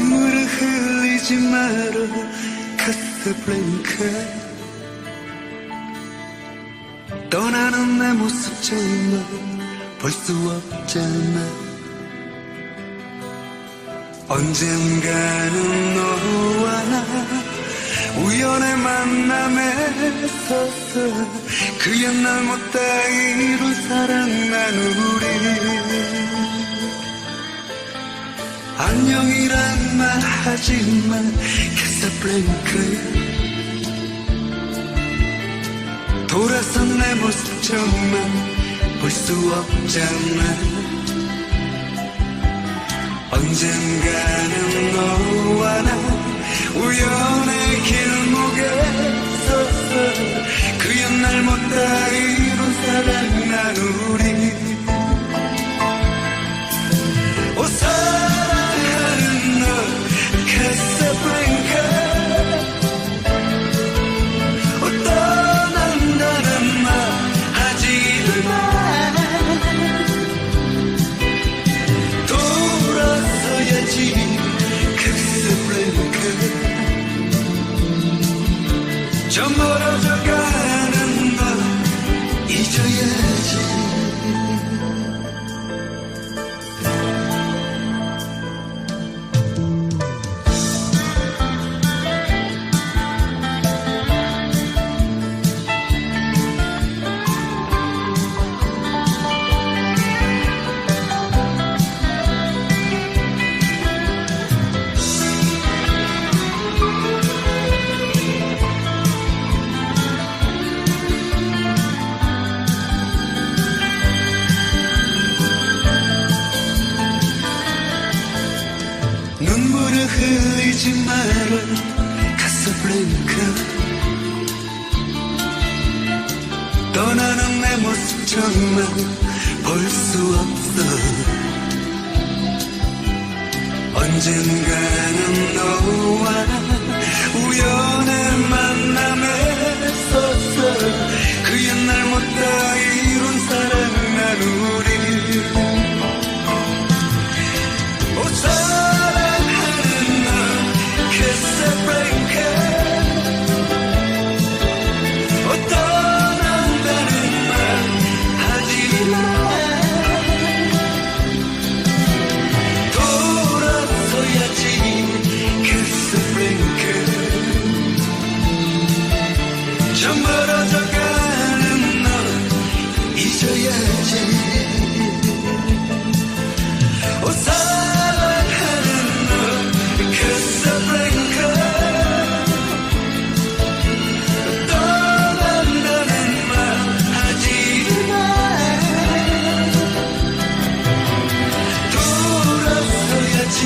눈물을 흘리지 마라 카스블랭카 떠나는 내 모습 정말 볼 수 없잖아. 언젠가는 너와 나 우연의 만남에 섰어 그 옛날 못다 이룬 사랑 난 우리 안녕이란 말 하지만 캐사블랭크야 돌아선 내 모습 정말 볼 수 없잖아. 언젠가는 너와 저 멀어져 가는 너 잊어야 흘리지 마라 카사블랭카 떠나는 내 모습 정말 볼 수 없어. 언젠가는 너 저 멀어져 가는 너 잊어야지. 오 사랑하는 너 카사블랭카 떠난다는 말 하지 마. 돌아서야지